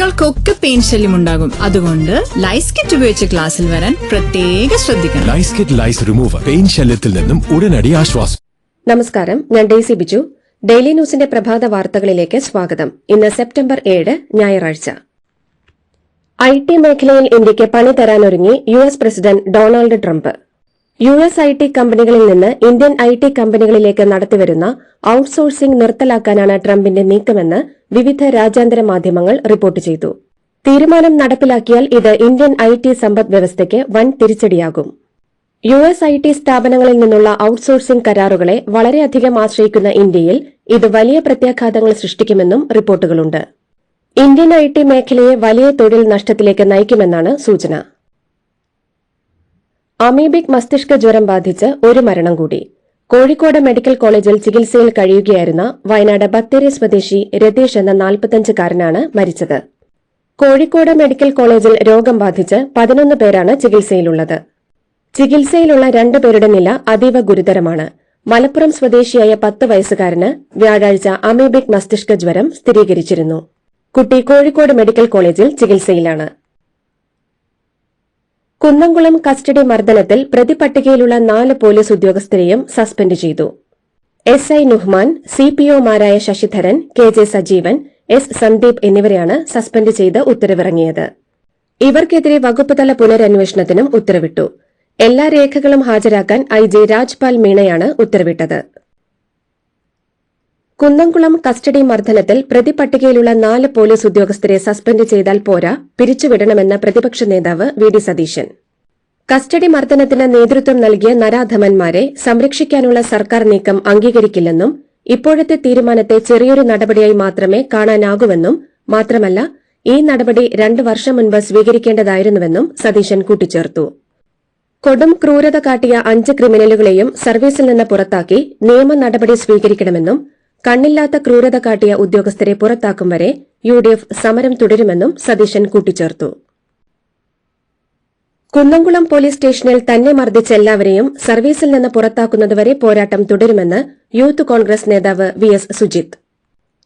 കുട്ടികൾക്കൊക്കെ പെയിൻ ശല്യം ഉണ്ടാകും. അതുകൊണ്ട് ലൈസ് കിറ്റ് ഉപയോഗിച്ച് ക്ലാസ്സിൽ വരാൻ പ്രത്യേക ശ്രദ്ധിക്കണം. Lice kit lice remover pain ശല്യത്തിൽ നിന്നും ഉടനടി ആശ്വാസം. നമസ്കാരം ഞാൻ ഡേസി ബിജു. ഡെയിലി ന്യൂസിന്റെ പ്രഭാത വാർത്തകളിലേക്ക് സ്വാഗതം. ഇന്ന് സെപ്റ്റംബർ ഏഴ് ഞായറാഴ്ച. ഐ ടി മേഖലയിൽ ഇന്ത്യയ്ക്ക് പണി തരാനൊരുങ്ങി U S president Donald Trump. U S I T കമ്പനികളിൽ നിന്ന് ഇന്ത്യൻ ഐ ടി കമ്പനികളിലേക്ക് നടത്തിവരുന്ന ഔട്ട്സോഴ്സിംഗ് നിർത്തലാക്കാനാണ് ട്രംപിന്റെ നീക്കമെന്ന് വിവിധ രാജ്യാന്തര മാധ്യമങ്ങൾ റിപ്പോർട്ട് ചെയ്തു. തീരുമാനം നടപ്പിലാക്കിയാൽ ഇത് ഇന്ത്യൻ ഐ ടി സമ്പദ് വ്യവസ്ഥയ്ക്ക് വൻ തിരിച്ചടിയാകും. യു എസ് ഐ ടി സ്ഥാപനങ്ങളിൽ നിന്നുള്ള ഔട്ട്സോഴ്സിംഗ് കരാറുകളെ വളരെയധികം ആശ്രയിക്കുന്ന ഇന്ത്യയിൽ ഇത് വലിയ പ്രത്യാഘാതങ്ങൾ സൃഷ്ടിക്കുമെന്നും റിപ്പോർട്ടുകളുണ്ട്. ഇന്ത്യൻ ഐ ടി മേഖലയെ വലിയ തൊഴിൽ നഷ്ടത്തിലേക്ക് നയിക്കുമെന്നാണ് സൂചന. അമീബിക് മസ്തിഷ്ക ജ്വരം ബാധിച്ച് ഒരു മരണം കൂടി. കോഴിക്കോട് മെഡിക്കൽ കോളേജിൽ ചികിത്സയിൽ കഴിയുകയായിരുന്ന വയനാട് ബത്തേരി സ്വദേശി രതീഷ് എന്ന നാൽപ്പത്തഞ്ചുകാരനാണ് മരിച്ചത്. കോഴിക്കോട് മെഡിക്കൽ കോളേജിൽ രോഗം ബാധിച്ച് പതിനൊന്ന് പേരാണ് ചികിത്സയിലുള്ളത്. ചികിത്സയിലുള്ള രണ്ടു രണ്ടുപേരുടെ നില അതീവ ഗുരുതരമാണ്. മലപ്പുറം സ്വദേശിയായ പത്ത് വയസ്സുകാരന് വ്യാഴാഴ്ച അമീബിക് മസ്തിഷ്ക ജ്വരം സ്ഥിരീകരിച്ചിരുന്നു. കുട്ടി കോഴിക്കോട് മെഡിക്കൽ കോളേജിൽ ചികിത്സയിലാണ്. കുന്നംകുളം കസ്റ്റഡി മർദ്ദനത്തിൽ പ്രതിപട്ടികയിലുള്ള നാല് പോലീസ് ഉദ്യോഗസ്ഥരെയും സസ്പെൻഡ് ചെയ്തു. S I Nuhman C P ഒമാരായ Sasidharan K J Sajeevan S Sandeep എന്നിവരെയാണ് സസ്പെൻഡ് ചെയ്ത് ഉത്തരവിറങ്ങിയത്. ഇവർക്കെതിരെ വകുപ്പുതല പുനരന്വേഷണത്തിനും ഉത്തരവിട്ടു. എല്ലാ രേഖകളും ഹാജരാക്കാൻ ഐ ജെ രാജ്പാൽ മീണയാണ് ഉത്തരവിട്ടത്. കുന്നംകുളം കസ്റ്റഡി മർദ്ദനത്തിൽ പ്രതിപട്ടികയിലുള്ള നാല് പോലീസ് ഉദ്യോഗസ്ഥരെ സസ്പെൻഡ് ചെയ്താൽ പോരാ പിരിച്ചുവിടണമെന്ന പ്രതിപക്ഷ നേതാവ് വി ഡി സതീശൻ. കസ്റ്റഡി മർദ്ദനത്തിന് നേതൃത്വം നൽകിയ നരാധമന്മാരെ സംരക്ഷിക്കാനുള്ള സർക്കാർ നീക്കം അംഗീകരിക്കില്ലെന്നും ഇപ്പോഴത്തെ തീരുമാനത്തെ ചെറിയൊരു നടപടിയായി മാത്രമേ കാണാനാകൂവെന്നും മാത്രമല്ല ഈ നടപടി രണ്ടു വർഷം മുൻപ് സ്വീകരിക്കേണ്ടതായിരുന്നുവെന്നും സതീശൻ കൂട്ടിച്ചേർത്തു. കൊടും ക്രൂരത കാട്ടിയ അഞ്ച് ക്രിമിനലുകളെയും സർവീസിൽ നിന്ന് പുറത്താക്കി നിയമ നടപടി സ്വീകരിക്കണമെന്നും കണ്ണില്ലാത്ത ക്രൂരത കാട്ടിയ ഉദ്യോഗസ്ഥരെ പുറത്താക്കും വരെ യു ഡി എഫ് സമരം തുടരുമെന്നും സതീശൻ കൂട്ടിച്ചേർത്തു. കുന്നംകുളം പോലീസ് സ്റ്റേഷനിൽ തന്നെ മർദ്ദിച്ച എല്ലാവരെയും സർവീസിൽ നിന്ന് പുറത്താക്കുന്നതുവരെ പോരാട്ടം തുടരുമെന്ന് യൂത്ത് കോൺഗ്രസ് നേതാവ് വി എസ് സുജിത്.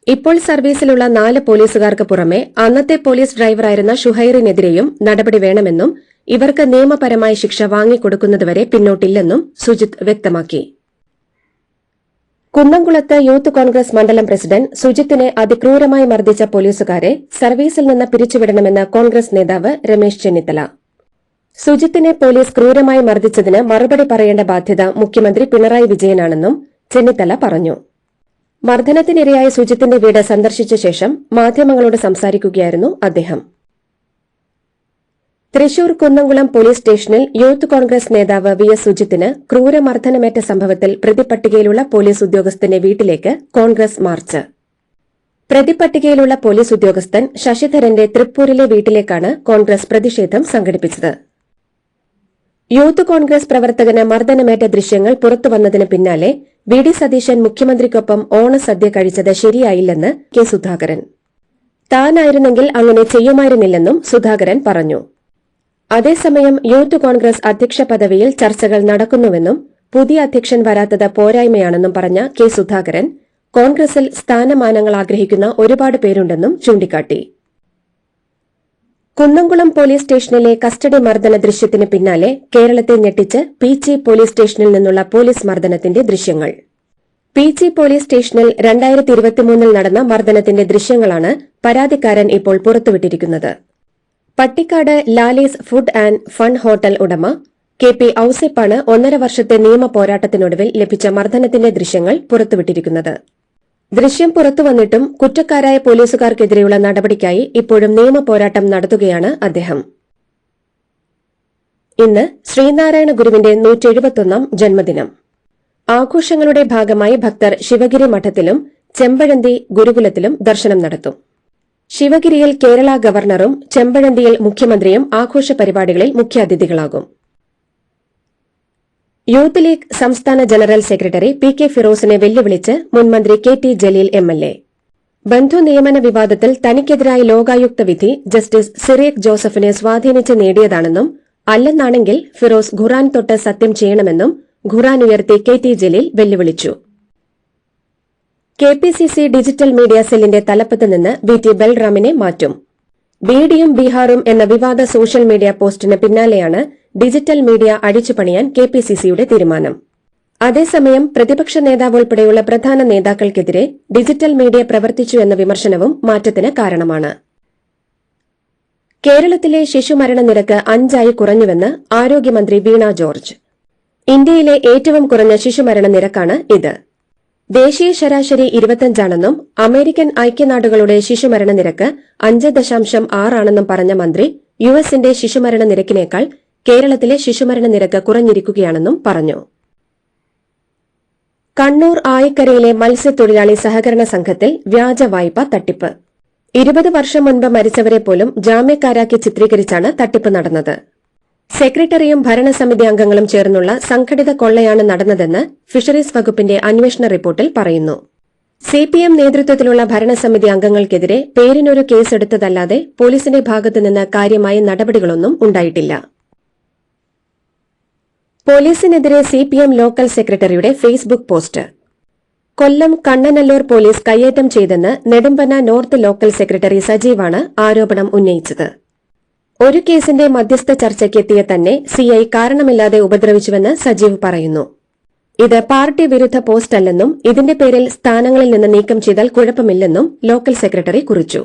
ഇപ്പോൾ സർവീസിലുള്ള നാല് പോലീസുകാർക്ക് പുറമെ അന്നത്തെ പോലീസ് ഡ്രൈവറായിരുന്ന ഷുഹൈറിനെതിരെയും നടപടി വേണമെന്നും ഇവർക്ക് നിയമപരമായ ശിക്ഷ വാങ്ങിക്കൊടുക്കുന്നതുവരെ പിന്നോട്ടില്ലെന്നും സുജിത് വ്യക്തമാക്കി. കുന്നംകുളത്ത് യൂത്ത് കോൺഗ്രസ് മണ്ഡലം പ്രസിഡന്റ് സുജിത്തിനെ അതിക്രൂരമായി മർദ്ദിച്ച പോലീസുകാരെ സർവീസിൽ നിന്ന് പിരിച്ചുവിടണമെന്ന് കോൺഗ്രസ് നേതാവ് രമേശ് ചെന്നിത്തല. സുജിത്തിനെ പോലീസ് ക്രൂരമായി മർദ്ദിച്ചതിന് മറുപടി പറയേണ്ട ബാധ്യത മുഖ്യമന്ത്രി പിണറായി വിജയനാണെന്നും ചെന്നിത്തല പറഞ്ഞു. മർദ്ദനത്തിനിരയായ സുജിത്തിന്റെ വീട് സന്ദർശിച്ച ശേഷം മാധ്യമങ്ങളോട് സംസാരിക്കുകയായിരുന്നു അദ്ദേഹം. തൃശൂർ കുന്നംകുളം പോലീസ് സ്റ്റേഷനിൽ യൂത്ത് കോൺഗ്രസ് നേതാവ് വി എസ് സുജിത്തിന് ക്രൂരമർദ്ദനമേറ്റ സംഭവത്തിൽ പ്രതിപട്ടികയിലുള്ള പോലീസ് ഉദ്യോഗസ്ഥന്റെ വീട്ടിലേക്ക് കോൺഗ്രസ് മാർച്ച്. പ്രതിപട്ടികയിലുള്ള പോലീസ് ഉദ്യോഗസ്ഥൻ ശശിധരന്റെ തൃപ്പൂരിലെ വീട്ടിലേക്കാണ് കോൺഗ്രസ് പ്രതിഷേധം സംഘടിപ്പിച്ചത്. യൂത്ത് കോൺഗ്രസ് പ്രവർത്തകന് മർദ്ദനമേറ്റ ദൃശ്യങ്ങൾ പുറത്തുവന്നതിന് പിന്നാലെ വി ഡി സതീശൻ മുഖ്യമന്ത്രിക്കൊപ്പം ഓണസദ്യ കഴിച്ചത് ശരിയായില്ലെന്ന് കെ സുധാകരൻ. താനായിരുന്നെങ്കിൽ അങ്ങനെ ചെയ്യുമായിരുന്നില്ലെന്നും സുധാകരൻ പറഞ്ഞു. അതേസമയം യൂത്ത് കോൺഗ്രസ് അധ്യക്ഷ പദവിയിൽ ചർച്ചകൾ നടക്കുന്നുവെന്നും പുതിയ അധ്യക്ഷൻ വരാത്തത് പോരായ്മയാണെന്നും പറഞ്ഞ കെ സുധാകരൻ കോൺഗ്രസിൽ സ്ഥാനമാനങ്ങൾ ആഗ്രഹിക്കുന്ന ഒരുപാട് പേരുണ്ടെന്നും ചൂണ്ടിക്കാട്ടി. കുന്നംകുളം പോലീസ് സ്റ്റേഷനിലെ കസ്റ്റഡി മർദ്ദന ദൃശ്യത്തിന് പിന്നാലെ കേരളത്തെ ഞെട്ടിച്ച് പീച്ചി പോലീസ് സ്റ്റേഷനിൽ നിന്നുള്ള പോലീസ് മർദ്ദനത്തിന്റെ ദൃശ്യങ്ങൾ. പീച്ചി പോലീസ് സ്റ്റേഷനിൽ രണ്ടായിരത്തി ഇരുപത്തിമൂന്നിൽ നടന്ന മർദ്ദനത്തിന്റെ ദൃശ്യങ്ങളാണ് പരാതിക്കാരൻ ഇപ്പോൾ പുറത്തുവിട്ടിരിക്കുന്നത്. Pattikkad Lalees food and fun hotel ഉടമ കെ പി ഔസെപ്പാണ് ഒന്നര വർഷത്തെ നിയമ പോരാട്ടത്തിനൊടുവിൽ ലഭിച്ച മർദ്ദനത്തിന്റെ ദൃശ്യങ്ങൾ പുറത്തുവിട്ടിരിക്കുന്നത്. ദൃശ്യം പുറത്തുവന്നിട്ടും കുറ്റക്കാരായ പോലീസുകാർക്കെതിരെയുള്ള നടപടിക്കായി ഇപ്പോഴും നിയമ പോരാട്ടം നടത്തുകയാണ് അദ്ദേഹം. ഇന്ന് ശ്രീനാരായണ ഗുരുവിന്റെ ജന്മദിനം. ആഘോഷങ്ങളുടെ ഭാഗമായി ഭക്തർ ശിവഗിരി മഠത്തിലും ചെമ്പഴന്തി ഗുരുകുലത്തിലും ദർശനം നടത്തും. ശിവഗിരിയിൽ കേരള ഗവർണറും ചെമ്പഴന്തിയിൽ മുഖ്യമന്ത്രിയും ആഘോഷ പരിപാടികളിൽ മുഖ്യാതിഥികളാകും. യൂത്ത് ലീഗ് സംസ്ഥാന ജനറൽ സെക്രട്ടറി പി കെ ഫിറോസിനെ വെല്ലുവിളിച്ച് മുൻമന്ത്രി K T Jaleel M L A. ബന്ധു നിയമന വിവാദത്തിൽ തനിക്കെതിരായ ലോകായുക്ത വിധി ജസ്റ്റിസ് സിറേഖ് ജോസഫിനെ സ്വാധീനിച്ച് നേടിയതാണെന്നും അല്ലെന്നാണെങ്കിൽ ഫിറോസ് ഖുറാൻ തൊട്ട് സത്യം ചെയ്യണമെന്നും ഖുറാൻ ഉയർത്തി കെ ടി ജലീൽ വെല്ലുവിളിച്ചു. K P C C digital media സെല്ലിന്റെ തലപ്പത്ത് നിന്ന് വി ടി ബൽറാമിനെ മാറ്റും. ബിഡിയും ബീഹാറും എന്ന വിവാദ സോഷ്യൽ മീഡിയ പോസ്റ്റിന് പിന്നാലെയാണ് ഡിജിറ്റൽ മീഡിയ അഴിച്ചുപണിയാൻ കെ പി സി സിയുടെ തീരുമാനം. അതേസമയം പ്രതിപക്ഷ നേതാവ് ഉൾപ്പെടെയുള്ള പ്രധാന നേതാക്കൾക്കെതിരെ ഡിജിറ്റൽ മീഡിയ പ്രവർത്തിച്ചു എന്ന വിമർശനവും മാറ്റത്തിന് കാരണമാണ്. കേരളത്തിലെ ശിശുമരണ നിരക്ക് അഞ്ചായി കുറഞ്ഞുവെന്ന് ആരോഗ്യമന്ത്രി വീണ ജോർജ്. ഇന്ത്യയിലെ ഏറ്റവും കുറഞ്ഞ ശിശുമരണ നിരക്കാണ് ഇത്. ദേശീയ ശരാശരി ഇരുപത്തിയഞ്ചാണെന്നും അമേരിക്കൻ ഐക്യനാടുകളുടെ ശിശുമരണ നിരക്ക് അഞ്ച് ദശാംശം ആറാണെന്നും പറഞ്ഞ മന്ത്രി യു എസിന്റെ ശിശുമരണ നിരക്കിനേക്കാൾ കേരളത്തിലെ ശിശുമരണ നിരക്ക് കുറഞ്ഞിരിക്കുകയാണെന്നും പറഞ്ഞു. കണ്ണൂർ ആയിക്കരയിലെ മത്സ്യത്തൊഴിലാളി സഹകരണ സംഘത്തിൽ വ്യാജ വായ്പ തട്ടിപ്പ്. ഇരുപത് വർഷം മുൻപ് മരിച്ചവരെ പോലും ജാമ്യക്കാരാക്കി ചിത്രീകരിച്ചാണ് തട്ടിപ്പ് നടന്നത്. സെക്രട്ടറിയും ഭരണസമിതി അംഗങ്ങളും ചേർന്നുള്ള സംഘടിത കൊള്ളയാണ് നടന്നതെന്ന് ഫിഷറീസ് വകുപ്പിന്റെ അന്വേഷണ റിപ്പോർട്ടിൽ പറയുന്നു. സി പി എം നേതൃത്വത്തിലുള്ള ഭരണസമിതി അംഗങ്ങൾക്കെതിരെ പേരിനൊരു കേസെടുത്തതല്ലാതെ പോലീസിന്റെ ഭാഗത്തുനിന്ന് കാര്യമായ നടപടികളൊന്നും ഉണ്ടായിട്ടില്ല. പോലീസിനെതിരെ സി പി എം ലോക്കൽ സെക്രട്ടറിയുടെ facebook post. Kollam Kannanallur police കയ്യേറ്റം ചെയ്തെന്ന് നെടുമ്പന നോർത്ത് ലോക്കൽ സെക്രട്ടറി സജീവാണ് ആരോപണം ഉന്നയിച്ചത്. ഒരു കേസിന്റെ മധ്യസ്ഥ ചർച്ചയ്ക്കെത്തിയ തന്നെ സിഐ കാരണമില്ലാതെ ഉപദ്രവിച്ചുവെന്ന് സജീവ് പറയുന്നു. ഇത് പാർട്ടി വിരുദ്ധ പോസ്റ്റല്ലെന്നും ഇതിന്റെ പേരിൽ സ്ഥാനങ്ങളിൽ നിന്ന് നീക്കം ചെയ്താൽ കുഴപ്പമില്ലെന്നും ലോക്കൽ സെക്രട്ടറി കുറിച്ചു.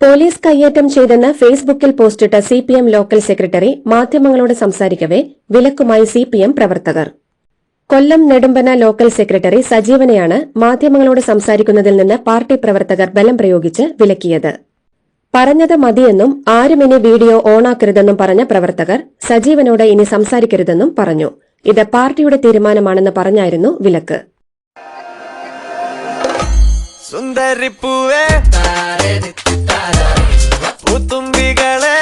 പോലീസ് കയ്യേറ്റം ചെയ്തെന്ന് ഫേസ്ബുക്കിൽ പോസ്റ്റിട്ട സിപിഎം ലോക്കൽ സെക്രട്ടറി മാധ്യമങ്ങളോട് സംസാരിക്കവെ വിലക്കുമായി സിപിഎം പ്രവർത്തകർ. കൊല്ലം നെടുമ്പന ലോക്കൽ സെക്രട്ടറി സജീവനെയാണ് മാധ്യമങ്ങളോട് സംസാരിക്കുന്നതിൽ നിന്ന് പാർട്ടി പ്രവർത്തകർ ബലം പ്രയോഗിച്ച് വിലക്കിയത്. പറഞ്ഞത് മതിയെന്നും ആരും ഇനി വീഡിയോ ഓണാക്കരുതെന്നും പറഞ്ഞ പ്രവർത്തകർ സജീവനോട് ഇനി സംസാരിക്കരുതെന്നും പറഞ്ഞു. ഇത് പാർട്ടിയുടെ തീരുമാനമാണെന്ന് പറഞ്ഞായിരുന്നു വിലക്ക്. സുന്ദരിപ്പൂവേ പൂത്തുമ്പികളെ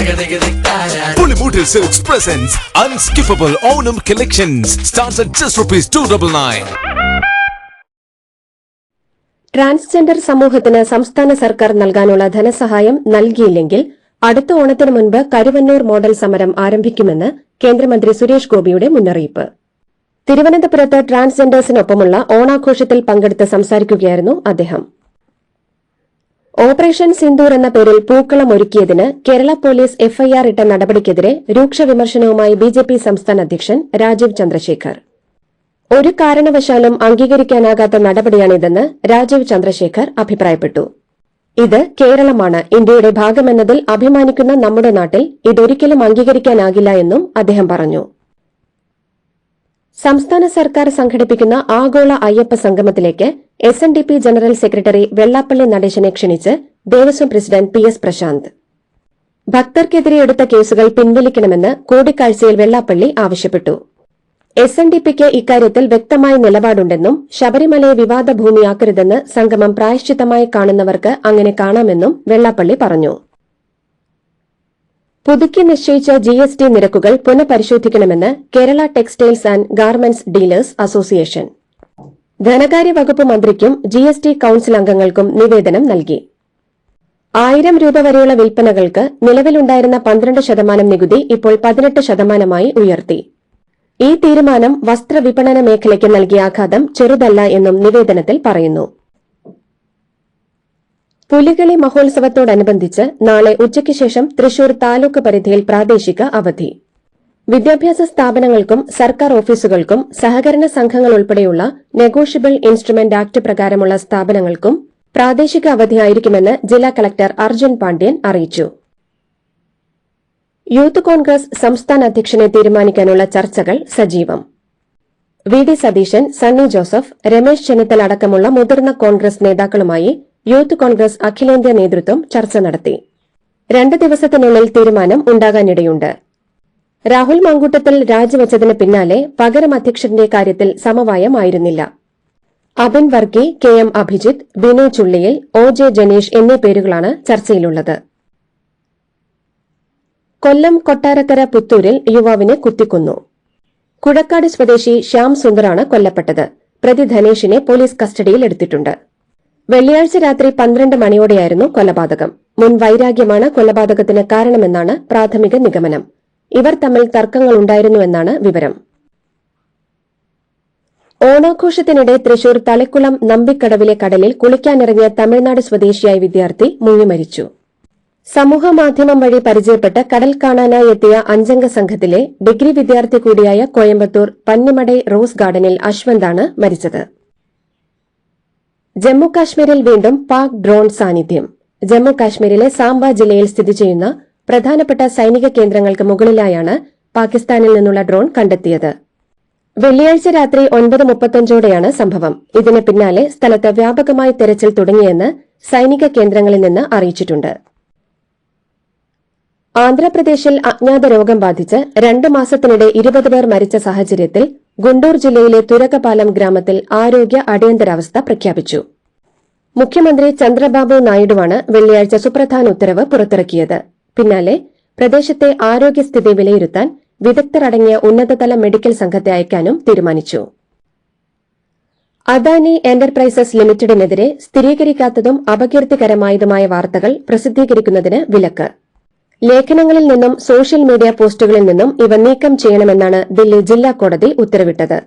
Pulimutil Silks presents Unskippable Onam Collections starts at just rupees 299. Transgender സമൂഹത്തിന് സംസ്ഥാന സർക്കാർ നൽകാനുള്ള ധനസഹായം നൽകിയില്ലെങ്കിൽ അടുത്ത ഓണത്തിന് മുൻപ് കരുവന്നൂർ മോഡൽ സമരം ആരംഭിക്കുമെന്ന് കേന്ദ്രമന്ത്രി സുരേഷ് ഗോപിയുടെ മുന്നറിയിപ്പ് തിരുവനന്തപുരത്ത് ട്രാൻസ്ജെൻഡേഴ്സിനൊപ്പമുള്ള ഓണാഘോഷത്തിൽ പങ്കെടുത്ത് സംസാരിക്കുകയായിരുന്നു അദ്ദേഹം ഓപ്പറേഷൻ സിന്ദൂർ എന്ന പേരിൽ പൂക്കളം ഒരുക്കിയതിന് കേരള പോലീസ് എഫ്ഐആർ ഇട്ട നടപടിക്കെതിരെ രൂക്ഷ വിമർശനവുമായി ബിജെപി സംസ്ഥാന അധ്യക്ഷൻ രാജീവ് ചന്ദ്രശേഖർ. ഒരു കാരണവശാലും അംഗീകരിക്കാനാകാത്ത നടപടിയാണിതെന്ന് രാജീവ് ചന്ദ്രശേഖർ അഭിപ്രായപ്പെട്ടു. ഇത് കേരളമാണ് ഇന്ത്യയുടെ ഭാഗമെന്നതിൽ അഭിമാനിക്കുന്ന നമ്മുടെ നാട്ടിൽ ഇതൊരിക്കലും അംഗീകരിക്കാനാകില്ല എന്നും അദ്ദേഹം പറഞ്ഞു. സംസ്ഥാന സർക്കാർ സംഘടിപ്പിക്കുന്ന ആഗോള Ayyappa സംഗമത്തിലേക്ക് S N D P general secretary Vellappally Natesan ക്ഷണിച്ച് Devaswom president P S Prashanth. ഭക്തർക്കെതിരെ എടുത്ത കേസുകൾ പിൻവലിക്കണമെന്ന് കൂടിക്കാഴ്ചയിൽ വെള്ളാപ്പള്ളി ആവശ്യപ്പെട്ടു. എസ് എൻ ഡി പിക്ക് ഇക്കാര്യത്തിൽ വ്യക്തമായ നിലപാടുണ്ടെന്നും ശബരിമലയെ വിവാദ ഭൂമിയാക്കരുതെന്ന് സംഗമം പ്രായശ്ചിത്തമായി കാണുന്നവർക്ക് അങ്ങനെ കാണാമെന്നും വെള്ളാപ്പള്ളി പറഞ്ഞു. പുതുക്കി നിശ്ചയിച്ച ജി എസ് ടി നിരക്കുകൾ പുനഃപരിശോധിക്കണമെന്ന് Kerala textiles and garments dealers association. ധനകാര്യ വകുപ്പ് മന്ത്രിക്കും ജി എസ് ടി കൌൺസിൽ അംഗങ്ങൾക്കും നിവേദനം നൽകി. ആയിരം രൂപ വരെയുള്ള വിൽപ്പനകൾക്ക് നിലവിലുണ്ടായിരുന്ന പന്ത്രണ്ട് ശതമാനം നികുതി ഇപ്പോൾ പതിനെട്ട് ശതമാനമായി ഉയർത്തി. ഈ തീരുമാനം വസ്ത്രവിപണന മേഖലയ്ക്ക് നൽകിയ ആഘാതം ചെറുതല്ല എന്നും നിവേദനത്തിൽ പറയുന്നു. പുലികളി മഹോത്സവത്തോടനുബന്ധിച്ച് നാളെ ഉച്ചയ്ക്ക് ശേഷം തൃശൂർ താലൂക്ക് പരിധിയിൽ പ്രാദേശിക അവധി. വിദ്യാഭ്യാസ സ്ഥാപനങ്ങൾക്കും സർക്കാർ ഓഫീസുകൾക്കും സഹകരണ സംഘങ്ങൾ ഉൾപ്പെടെയുള്ള നെഗോഷ്യബിൾ ഇൻസ്ട്രുമെന്റ് ആക്ട് പ്രകാരമുള്ള സ്ഥാപനങ്ങൾക്കും പ്രാദേശിക അവധിയായിരിക്കുമെന്ന് ജില്ലാ കളക്ടർ അർജുൻ പാണ്ഡ്യൻ അറിയിച്ചു. യൂത്ത് കോൺഗ്രസ് സംസ്ഥാന അധ്യക്ഷനെ തീരുമാനിക്കാനുള്ള ചർച്ചകൾ സജീവം. വി. ഡി. സതീശൻ സണ്ണി ജോസഫ് രമേശ് ചെന്നിത്തല അടക്കമുള്ള മുതിർന്ന കോൺഗ്രസ് നേതാക്കളുമായി യൂത്ത് കോൺഗ്രസ് അഖിലേന്ത്യാ നേതൃത്വം ചർച്ച നടത്തി. രണ്ട് ദിവസത്തിനുള്ളിൽ തീരുമാനം ഉണ്ടാകാനിടയുണ്ട്. രാഹുൽ മങ്കൂട്ടത്തിൽ രാജിവച്ചതിന് പിന്നാലെ പകരം അധ്യക്ഷന്റെ കാര്യത്തിൽ സമവായമായിരുന്നില്ല. Abin Varkey K M Abhijith Vinay Chulliyil O J Janeesh എന്നീ പേരുകളാണ് ചർച്ചയിലുള്ളത്. കൊല്ലം കൊട്ടാരക്കര പുത്തൂരിൽ യുവാവിനെ കുത്തിക്കൊന്നു. കുഴക്കാട് സ്വദേശി ശ്യാം സുന്ദറാണ് കൊല്ലപ്പെട്ടത്. പ്രതി ധനേഷിനെ പോലീസ് കസ്റ്റഡിയിൽ എടുത്തിട്ടുണ്ട്. വെള്ളിയാഴ്ച രാത്രി പന്ത്രണ്ട് മണിയോടെയായിരുന്നു കൊലപാതകം. മുൻ വൈരാഗ്യമാണ് കൊലപാതകത്തിന് കാരണമെന്നാണ് പ്രാഥമിക നിഗമനം. ഇവർ തമ്മിൽ തർക്കങ്ങളുണ്ടായിരുന്നുവെന്നാണ് വിവരം. ഓണാഘോഷത്തിനിടെ തൃശൂർ തളിക്കുളം നമ്പിക്കടവിലെ കടലിൽ കുളിക്കാനിറങ്ങിയ തമിഴ്നാട് സ്വദേശിയായ വിദ്യാർത്ഥി മുങ്ങി മരിച്ചു. സമൂഹമാധ്യമം വഴി പരിചയപ്പെട്ട് കടൽ കാണാനായി എത്തിയ അഞ്ചംഗ സംഘത്തിലെ ഡിഗ്രി വിദ്യാർത്ഥി കൂടിയായ കോയമ്പത്തൂർ പന്നിമടൈ റോസ് ഗാർഡനിൽ അശ്വന്താണ് മരിച്ചത്. ജമ്മു കാശ്മീരിൽ വീണ്ടും പാക് ഡ്രോൺ സാന്നിധ്യം. ജമ്മു കാശ്മീരിലെ സാംബ ജില്ലയിൽ സ്ഥിതി ചെയ്യുന്ന പ്രധാനപ്പെട്ട സൈനിക കേന്ദ്രങ്ങൾക്ക് മുകളിലായാണ് പാകിസ്ഥാനിൽ നിന്നുള്ള ഡ്രോൺ കണ്ടെത്തിയത്. വെള്ളിയാഴ്ച രാത്രി ഒൻപത് മുപ്പത്തഞ്ചോടെയാണ് സംഭവം. ഇതിന് പിന്നാലെ സ്ഥലത്ത് വ്യാപകമായി തെരച്ചിൽ തുടങ്ങിയെന്ന് സൈനിക കേന്ദ്രങ്ങളിൽ നിന്ന് അറിയിച്ചിട്ടുണ്ട്. ആന്ധ്രാപ്രദേശിൽ അജ്ഞാത രോഗം ബാധിച്ച് രണ്ട് മാസത്തിനിടെ ഇരുപത് പേർ മരിച്ച സാഹചര്യത്തിൽ ഗുണ്ടൂർ ജില്ലയിലെ തുരക്കപാലം ഗ്രാമത്തിൽ ആരോഗ്യ അടിയന്തരാവസ്ഥ പ്രഖ്യാപിച്ചു. മുഖ്യമന്ത്രി ചന്ദ്രബാബു നായിഡുവാണ് വെള്ളിയാഴ്ച സുപ്രധാന ഉത്തരവ് പുറത്തിറക്കിയത്. പിന്നാലെ പ്രദേശത്തെ ആരോഗ്യസ്ഥിതി വിലയിരുത്താൻ വിദഗ്ധരടങ്ങിയ ഉന്നതതല മെഡിക്കൽ സംഘത്തെ അയക്കാനും തീരുമാനിച്ചു. അദാനി എന്റർപ്രൈസസ് ലിമിറ്റഡിനെതിരെ സ്ഥിരീകരിക്കാത്തതും അപകീർത്തികരമായതുമായ വാർത്തകൾ പ്രസിദ്ധീകരിക്കുന്നതിന് വിലക്ക്. ലേഖനങ്ങളിൽ നിന്നും സോഷ്യൽ മീഡിയ പോസ്റ്റുകളിൽ നിന്നും ഇവ നീക്കം ചെയ്യണമെന്നാണ് ദില്ലി ജില്ലാ കോടതി ഉത്തരവിട്ടത്.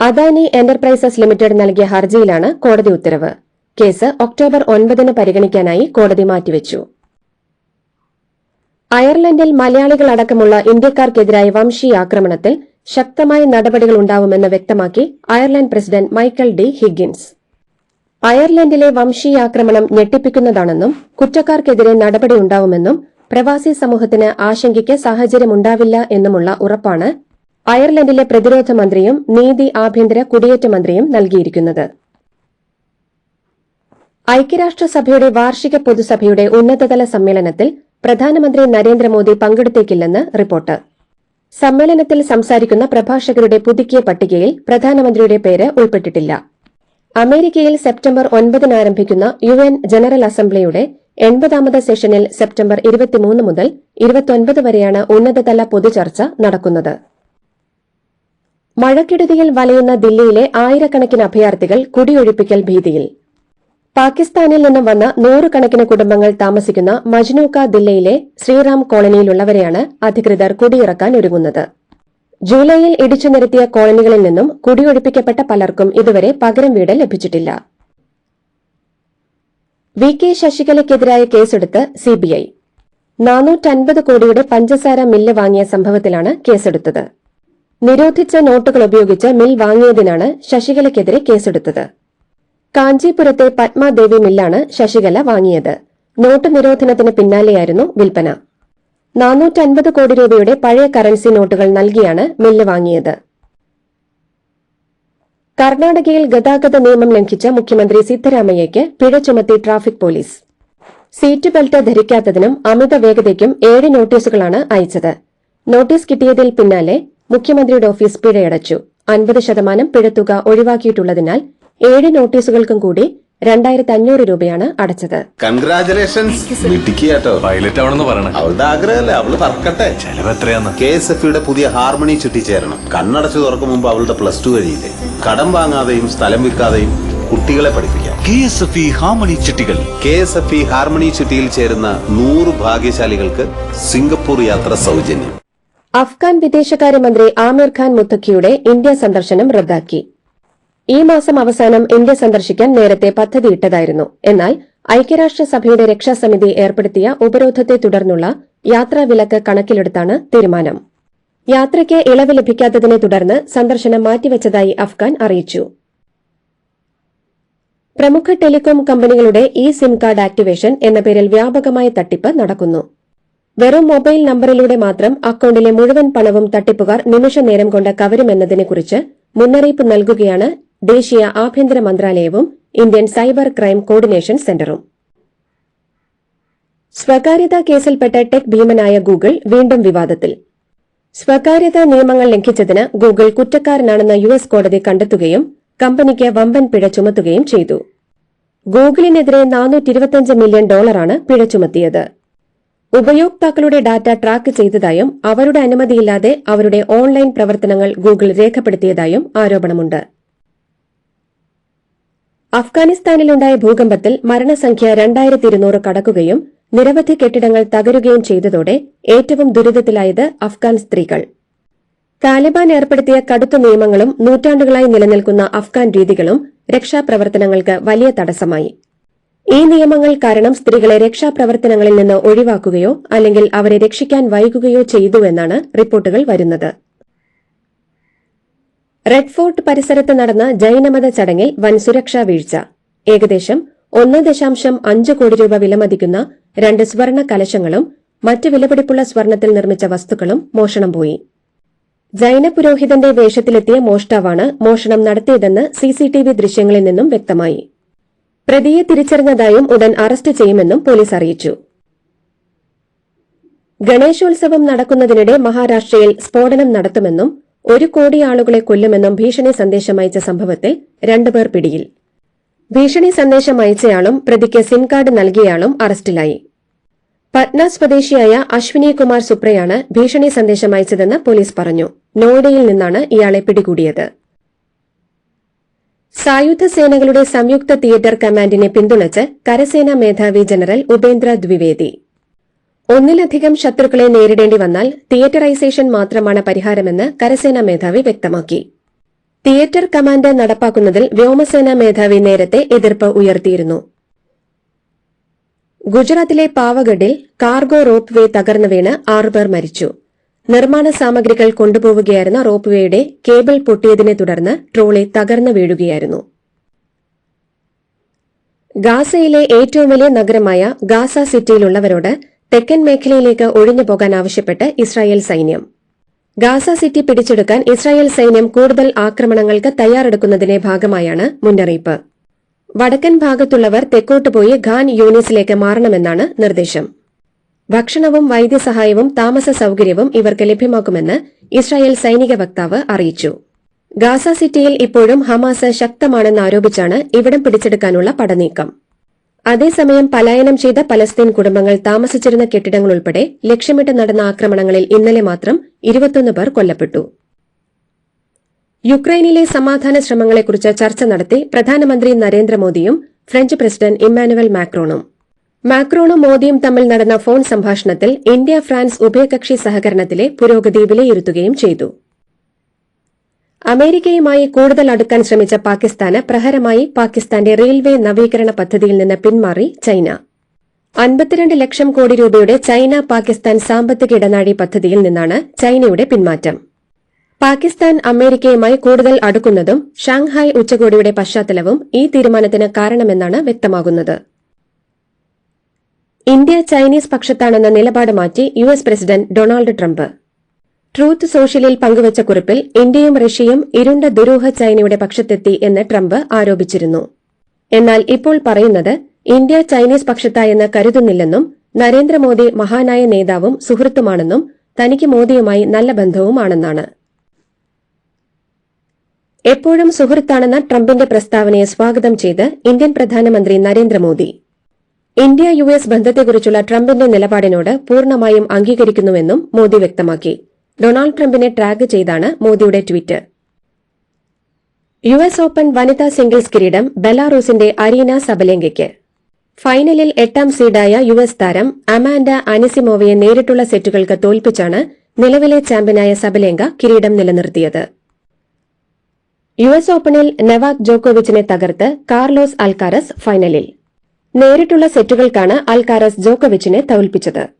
അദാനി എന്റർപ്രൈസസ് ലിമിറ്റഡ് നൽകിയ ഹർജിയിലാണ് കോടതി ഉത്തരവ്. കേസ് ഒക്ടോബർ ഒൻപതിന് പരിഗണിക്കാനായി കോടതി മാറ്റിവച്ചു. അയർലൻഡിൽ മലയാളികൾ അടക്കമുള്ള ഇന്ത്യക്കാർക്കെതിരായ വംശീയ ആക്രമണത്തിൽ ശക്തമായ നടപടികൾ ഉണ്ടാവുമെന്ന് വ്യക്തമാക്കി Ireland president Michael D Higgins. അയർലൻഡിലെ വംശീയാക്രമണം ഞെട്ടിപ്പിക്കുന്നതാണെന്നും കുറ്റക്കാർക്കെതിരെ നടപടിയുണ്ടാവുമെന്നും പ്രവാസി സമൂഹത്തിന് ആശങ്കയ്ക്ക് സാഹചര്യമുണ്ടാവില്ല എന്നുമുള്ള ഉറപ്പാണ് അയർലൻഡിലെ പ്രതിരോധ മന്ത്രിയും നീതി ആഭ്യന്തര കുടിയേറ്റ മന്ത്രിയും നൽകിയിരിക്കുന്നത്. ഐക്യരാഷ്ട്രസഭയുടെ വാർഷിക പൊതുസഭയുടെ ഉന്നതതല സമ്മേളനത്തിൽ പ്രധാനമന്ത്രി നരേന്ദ്രമോദി പങ്കെടുത്തേക്കില്ലെന്ന് റിപ്പോർട്ട്. സമ്മേളനത്തിൽ സംസാരിക്കുന്ന പ്രഭാഷകരുടെ പുതുക്കിയ പട്ടികയിൽ പ്രധാനമന്ത്രിയുടെ പേര് ഉൾപ്പെട്ടിട്ടില്ല. അമേരിക്കയിൽ സെപ്റ്റംബർ ഒൻപതിന് ആരംഭിക്കുന്ന യു എൻ ജനറൽ അസംബ്ലിയുടെ എൺപതാമത് സെഷനിൽ സെപ്റ്റംബർ ഇരുപത്തിമൂന്ന് മുതൽ ഇരുപത്തിയൊൻപത് വരെയാണ് ഉന്നതതല പൊതുചർച്ച നടക്കുന്നത്. മഴക്കെടുതിയിൽ വലയുന്ന ദില്ലിയിലെ ആയിരക്കണക്കിന് അഭയാർത്ഥികൾ കുടിയൊഴിപ്പിക്കൽ ഭീതിയിൽ. പാകിസ്ഥാനിൽ നിന്നും വന്ന നൂറുകണക്കിന് കുടുംബങ്ങൾ താമസിക്കുന്ന മജ്നൂക്ക ദില്ലയിലെ ശ്രീറാം കോളനിയിലുള്ളവരെയാണ് അധികൃതർ കുടിയിറക്കാൻ ഒരുങ്ങുന്നത്. ജൂലൈയിൽ ഇടിച്ചു നിരത്തിയ കോളനികളിൽ നിന്നും കുടിയൊഴിപ്പിക്കപ്പെട്ട പലർക്കും ഇതുവരെ പകരം വീട് ലഭിച്ചിട്ടില്ല. വി കെ ശശികലയ്ക്കെതിരായ കേസെടുത്ത് സിബിഐ. നാനൂറ്റൻപത് കോടിയുടെ പഞ്ചസാര മില്ല് വാങ്ങിയ സംഭവത്തിലാണ് കേസെടുത്തത്. നിരോധിച്ച നോട്ടുകൾ ഉപയോഗിച്ച് മിൽ വാങ്ങിയതിനാണ് ശശികലയ്ക്കെതിരെ കേസെടുത്തത്. കാഞ്ചീപുരത്തെ പത്മാദേവി മില്ലാണ് ശശികല വാങ്ങിയത്. നോട്ട് നിരോധനത്തിന് പിന്നാലെയായിരുന്നു വിൽപ്പന. നാനൂറ്റൻപത് കോടി രൂപയുടെ പഴയ കറൻസി നോട്ടുകൾ നൽകിയാണ് മില്ല് വാങ്ങിയത്. കർണാടകയിൽ ഗതാഗത നിയമം ലംഘിച്ച മുഖ്യമന്ത്രി സിദ്ധരാമയ്യയ്ക്ക് പിഴ ചുമത്തി ട്രാഫിക് പോലീസ്. സീറ്റ് ബെൽറ്റ് ധരിക്കാത്തതിനും അമിത വേഗതയ്ക്കും ഏഴ് നോട്ടീസുകളാണ് അയച്ചത്. നോട്ടീസ് കിട്ടിയതിൽ പിന്നാലെ മുഖ്യമന്ത്രിയുടെ ഓഫീസ് പിഴയടച്ചു. അൻപത് ശതമാനം പിഴത്തുക ഒഴിവാക്കിയിട്ടുള്ളതിനാൽ ഏഴ് നോട്ടീസുകൾക്കും കൂടി രണ്ടായിരത്തി അഞ്ഞൂറ് രൂപയാണ് അടച്ചത്. കൺഗ്രാചുലേഷൻസ് മിടുക്കിയാട്ടോ. പൈലറ്റ് ആവണമെന്ന് പറയണേ. അവളുടെ ആഗ്രഹമല്ലേ? അവൾ പറക്കട്ടെ. ചെലവ് എത്രയാന്ന്? കെ എസ് എഫ് യുടെ പുതിയ ഹാർമണി ചുറ്റി ചേരണം കണ്ണടച്ചു തുറക്കും മുമ്പ് അവളുടെ പ്ലസ് ടു കഴിയില്ലേ? കടം വാങ്ങാതെയും സ്ഥലം വിൽക്കാതെയും കുട്ടികളെ പഠിപ്പിക്കാം. K S F E harmony ചിട്ടികൾ K S F E harmony ചുറ്റിയിൽ ചേരുന്ന നൂറ് ഭാഗ്യശാലികൾക്ക് സിംഗപ്പൂർ യാത്ര സൗജന്യം. അഫ്ഗാൻ വിദേശകാര്യമന്ത്രി ആമിർ ഖാൻ മുത്തഖിയുടെ ഇന്ത്യ സന്ദർശനം റദ്ദാക്കി. ഈ മാസം അവസാനം ഇന്ത്യ സന്ദർശിക്കാൻ നേരത്തെ പദ്ധതിയിട്ടതായിരുന്നു. എന്നാൽ ഐക്യരാഷ്ട്രസഭയുടെ രക്ഷാസമിതി ഏർപ്പെടുത്തിയ ഉപരോധത്തെ തുടർന്നുള്ള യാത്രാവിലക്ക് കണക്കിലെടുത്താണ് തീരുമാനം. യാത്രയ്ക്ക് ഇളവ് ലഭിക്കാത്തതിനെ തുടർന്ന് സന്ദർശനം മാറ്റിവച്ചതായി അഫ്ഗാൻ അറിയിച്ചു. പ്രമുഖ ടെലികോം കമ്പനികളുടെ ഇ സിം കാർഡ് ആക്ടിവേഷൻ എന്ന പേരിൽ വ്യാപകമായ തട്ടിപ്പ് നടക്കുന്നു. വെറും മൊബൈൽ നമ്പറിലൂടെ മാത്രം അക്കൌണ്ടിലെ മുഴുവൻ പണവും തട്ടിപ്പുകാർ നിമിഷനേരം കൊണ്ട് കവരുമെന്നതിനെക്കുറിച്ച് മുന്നറിയിപ്പ് നൽകുകയാണ് ദേശീയ ആഭ്യന്തര മന്ത്രാലയവും ഇന്ത്യൻ സൈബർ ക്രൈം കോർഡിനേഷൻ സെന്ററും. സ്വകാര്യതാ കേസിൽപ്പെട്ട ടെക് ഭീമനായ ഗൂഗിൾ വീണ്ടും വിവാദത്തിൽ. സ്വകാര്യതാ നിയമങ്ങൾ ലംഘിച്ചതിന് ഗൂഗിൾ കുറ്റക്കാരനാണെന്ന് യു എസ് കോടതി കണ്ടെത്തുകയും കമ്പനിക്ക് വമ്പൻ പിഴ ചുമത്തുകയും ചെയ്തു. ഗൂഗിളിനെതിരെ നാനൂറ്റിരുപത്തിയഞ്ച് മില്യൺ ഡോളറാണ് പിഴ ചുമത്തിയത്. ഉപയോക്താക്കളുടെ ഡാറ്റ ട്രാക്ക് ചെയ്തതായും അവരുടെ അനുമതിയില്ലാതെ അവരുടെ ഓൺലൈൻ പ്രവർത്തനങ്ങൾ ഗൂഗിൾ രേഖപ്പെടുത്തിയതായും ആരോപണമുണ്ട്. അഫ്ഗാനിസ്ഥാനിലുണ്ടായ ഭൂകമ്പത്തിൽ മരണസംഖ്യ രണ്ടായിരത്തി ഇരുന്നൂറ് കടക്കുകയും നിരവധി കെട്ടിടങ്ങൾ തകരുകയും ചെയ്തതോടെ ഏറ്റവും ദുരിതത്തിലായത് അഫ്ഗാൻ സ്ത്രീകൾ. താലിബാൻ ഏർപ്പെടുത്തിയ കടുത്ത നിയമങ്ങളും നൂറ്റാണ്ടുകളായി നിലനിൽക്കുന്ന അഫ്ഗാൻ രീതികളും രക്ഷാപ്രവർത്തനങ്ങൾക്ക് വലിയ തടസ്സമായി. ഈ നിയമങ്ങൾ കാരണം സ്ത്രീകളെ രക്ഷാപ്രവർത്തനങ്ങളിൽ നിന്ന് ഒഴിവാക്കുകയോ അല്ലെങ്കിൽ അവരെ രക്ഷിക്കാൻ വൈകുകയോ ചെയ്തുവെന്നാണ് റിപ്പോർട്ടുകൾ വരുന്നത്. റെഡ് ഫോർട്ട് പരിസരത്ത് നടന്ന ജൈനമത ചടങ്ങിൽ വൻ സുരക്ഷാ വീഴ്ച. ഏകദേശം ഒന്ന് ദശാംശം അഞ്ച് കോടി രൂപ വിലമതിക്കുന്ന രണ്ട് സ്വർണ കലശങ്ങളും മറ്റ് വിലപിടിപ്പുള്ള സ്വർണത്തിൽ നിർമ്മിച്ച വസ്തുക്കളും മോഷണം പോയി. ജൈന പുരോഹിതന്റെ വേഷത്തിലെത്തിയ മോഷ്ടാവാണ് മോഷണം നടത്തിയതെന്ന് സിസിടിവി ദൃശ്യങ്ങളിൽ നിന്നും വ്യക്തമായി. പ്രതിയെ തിരിച്ചറിഞ്ഞതായും ഉടൻ അറസ്റ്റ് ചെയ്യുമെന്നും പോലീസ് അറിയിച്ചു. ഗണേശോത്സവം നടക്കുന്നതിനിടെ മഹാരാഷ്ട്രയിൽ സ്ഫോടനം നടത്തുമെന്നും ഒരു കോടി ആളുകളെ കൊല്ലുമെന്നും ഭീഷണി സന്ദേശം അയച്ച സംഭവത്തിൽ രണ്ടുപേർ പിടിയിൽ. ഭീഷണി സന്ദേശം അയച്ചയാളും പ്രതിക്ക് സിം കാർഡ് നൽകിയയാളും അറസ്റ്റിലായി. പട്ന സ്വദേശിയായ അശ്വിനി കുമാർ സുപ്രയാണ് ഭീഷണി സന്ദേശം അയച്ചതെന്ന് പോലീസ് പറഞ്ഞു. നോയിഡയിൽ നിന്നാണ് ഇയാളെ പിടികൂടിയത്. സായുധ സേനകളുടെ സംയുക്ത തിയേറ്റർ കമാൻഡിനെ പിന്തുണച്ച് കരസേനാ മേധാവി ജനറൽ ഉപേന്ദ്ര ദ്വിവേദി. ഒന്നിലധികം ശത്രുക്കളെ നേരിടേണ്ടി വന്നാൽ തിയേറ്ററൈസേഷൻ മാത്രമാണ് പരിഹാരമെന്ന് കരസേനാ മേധാവി വ്യക്തമാക്കി. തിയേറ്റർ കമാൻഡ് നടപ്പാക്കുന്നതിൽ വ്യോമസേനാ മേധാവി നേരത്തെ എതിർപ്പ് ഉയർത്തിയിരുന്നു. ഗുജറാത്തിലെ പാവഗഡിൽ കാർഗോ റോപ്പ് വേ തകർന്നു വീണ് ആറുപേർ മരിച്ചു. നിർമ്മാണ സാമഗ്രികൾ കൊണ്ടുപോവുകയായിരുന്ന റോപ്പ് വേയുടെ കേബിൾ പൊട്ടിയതിനെ തുടർന്ന് ട്രോളി തകർന്നു വീഴുകയായിരുന്നു. ഗാസയിലെ ഏറ്റവും വലിയ നഗരമായ ഗാസ സിറ്റിയിലുള്ളവരോട് തെക്കൻ മേഖലയിലേക്ക് ഒഴിഞ്ഞു പോകാൻ ആവശ്യപ്പെട്ട് ഇസ്രായേൽ സൈന്യം. ഗാസ സിറ്റി പിടിച്ചെടുക്കാൻ ഇസ്രായേൽ സൈന്യം കൂടുതൽ ആക്രമണങ്ങൾക്ക് തയ്യാറെടുക്കുന്നതിന്റെ ഭാഗമായാണ് മുന്നറിയിപ്പ്. വടക്കൻ ഭാഗത്തുള്ളവർ തെക്കോട്ട് പോയി ഖാൻ യൂണിസിലേക്ക് മാറണമെന്നാണ് നിർദ്ദേശം. ഭക്ഷണവും വൈദ്യസഹായവും താമസ സൌകര്യവും ഇവർക്ക് ലഭ്യമാക്കുമെന്ന് ഇസ്രായേൽ സൈനിക വക്താവ് അറിയിച്ചു. ഗാസ സിറ്റിയിൽ ഇപ്പോഴും ഹമാസ് ശക്തമാണെന്ന് ആരോപിച്ചാണ് ഇവിടം പിടിച്ചെടുക്കാനുള്ള പടനീക്കം. അതേസമയം പലായനം ചെയ്ത പലസ്തീൻ കുടുംബങ്ങൾ താമസിച്ചിരുന്ന കെട്ടിടങ്ങൾ ഉൾപ്പെടെ ലക്ഷ്യമിട്ട് നടന്ന ആക്രമണങ്ങളിൽ ഇന്നലെ മാത്രം ഇരുപത്തൊന്ന് പേർ കൊല്ലപ്പെട്ടു. യുക്രൈനിലെ സമാധാന ശ്രമങ്ങളെക്കുറിച്ച് ചർച്ച നടത്തി പ്രധാനമന്ത്രി നരേന്ദ്രമോദിയും ഫ്രഞ്ച് പ്രസിഡന്റ് ഇമ്മാനുവൽ മാക്രോണും. മാക്രോണും മോദിയും തമ്മിൽ നടന്ന ഫോൺ സംഭാഷണത്തിൽ ഇന്ത്യ ഫ്രാൻസ് ഉഭയകക്ഷി സഹകരണത്തിലെ പുരോഗതി വിലയിരുത്തുകയും ചെയ്തു. അമേരിക്കയുമായി കൂടുതൽ അടുക്കാൻ ശ്രമിച്ച പാകിസ്ഥാന് പ്രഹരമായി പാകിസ്ഥാന്റെ റെയിൽവേ നവീകരണ പദ്ധതിയിൽ നിന്ന് പിന്മാറി ചൈന. അൻപത്തിരണ്ട് ലക്ഷം കോടി രൂപയുടെ ചൈന പാകിസ്ഥാൻ സാമ്പത്തിക ഇടനാഴി പദ്ധതിയിൽ നിന്നാണ് ചൈനയുടെ പിന്മാറ്റം. പാകിസ്ഥാൻ അമേരിക്കയുമായി കൂടുതൽ അടുക്കുന്നതും ഷാങ്ഹായ് ഉച്ചകോടിയുടെ പശ്ചാത്തലവും ഈ തീരുമാനത്തിന് കാരണമെന്നാണ് വ്യക്തമാകുന്നത്. ഇന്ത്യ ചൈനീസ് പക്ഷത്താണെന്ന നിലപാട് മാറ്റി US president Donald Trump. Truth സോഷ്യലിൽ പങ്കുവച്ച കുറിപ്പിൽ ഇന്ത്യയും റഷ്യയും ഇരുണ്ട ദുരൂഹ ചൈനയുടെ പക്ഷത്തെത്തി എന്ന് ട്രംപ് ആരോപിച്ചിരുന്നു. എന്നാൽ ഇപ്പോൾ പറയുന്നത് ഇന്ത്യ ചൈനീസ് പക്ഷത്തായെന്ന് കരുതുന്നില്ലെന്നും നരേന്ദ്രമോദി മഹാനായ നേതാവും സുഹൃത്തുമാണെന്നും തനിക്ക് മോദിയുമായി നല്ല ബന്ധവുമാണെന്നാണ്. എപ്പോഴും സുഹൃത്താണെന്ന ട്രംപിന്റെ പ്രസ്താവനയെ സ്വാഗതം ചെയ്ത് ഇന്ത്യൻ പ്രധാനമന്ത്രി നരേന്ദ്രമോദി. ഇന്ത്യ യു എസ് ബന്ധത്തെക്കുറിച്ചുള്ള ട്രംപിന്റെ നിലപാടിനോട് പൂർണമായും അംഗീകരിക്കുന്നുവെന്നും മോദി വ്യക്തമാക്കി. ഡൊണാൾഡ് ട്രംപിനെ ട്രാക്ക് ചെയ്താണ് മോദിയുടെ ട്വീറ്റ്. യു എസ് ഓപ്പൺ വനിതാ സിംഗിൾസ് കിരീടം ബെലാറൂസിന്റെ അരീന സബലേങ്കയ്ക്ക്. ഫൈനലിൽ എട്ടാം സീഡായ യു എസ് താരം അമാൻഡ അനിസിമോവയെ നേരിട്ടുള്ള സെറ്റുകൾക്ക് തോൽപ്പിച്ചാണ് നിലവിലെ ചാമ്പ്യനായ സബലേങ്ക കിരീടം നിലനിർത്തിയത്. യു എസ് ഓപ്പണിൽ നെവാക് ജോക്കോവിച്ചിനെ തകർത്ത് കാർലോസ് അൽക്കാരസ് ഫൈനലിൽ. നേരിട്ടുള്ള സെറ്റുകൾക്കാണ് അൽക്കാരസ് ജോക്കോവിച്ചിനെ തോൽപ്പിച്ചത്.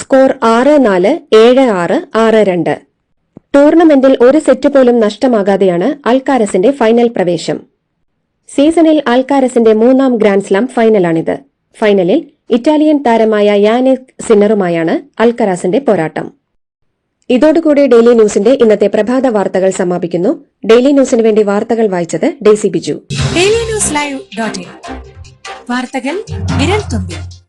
സ്കോർ ആറ് നാല് ഏഴ് ആറ് ആറ് രണ്ട്. ടൂർണമെന്റിൽ ഒരു സെറ്റ് പോലും നഷ്ടമാകാതെയാണ് അൽക്കാരസിന്റെ ഫൈനൽ പ്രവേശം. സീസണിൽ അൽക്കാരസിന്റെ മൂന്നാം ഗ്രാൻഡ്സ്ലാം ഫൈനലാണിത്. ഫൈനലിൽ ഇറ്റാലിയൻ താരമായ യാനിക് സിന്നറുമായാണ് അൽക്കരാസിന്റെ പോരാട്ടം. ഇതോടുകൂടി ഡെയിലി ന്യൂസിന്റെ ഇന്നത്തെ പ്രഭാത വാർത്തകൾ സമാപിക്കുന്നു. ഡെയിലി ന്യൂസിന് വേണ്ടി വാർത്തകൾ വായിച്ചത് Daisy Biju. Daily news live dot വാർത്തകൾ വിരൽ തുമ്പിൽ.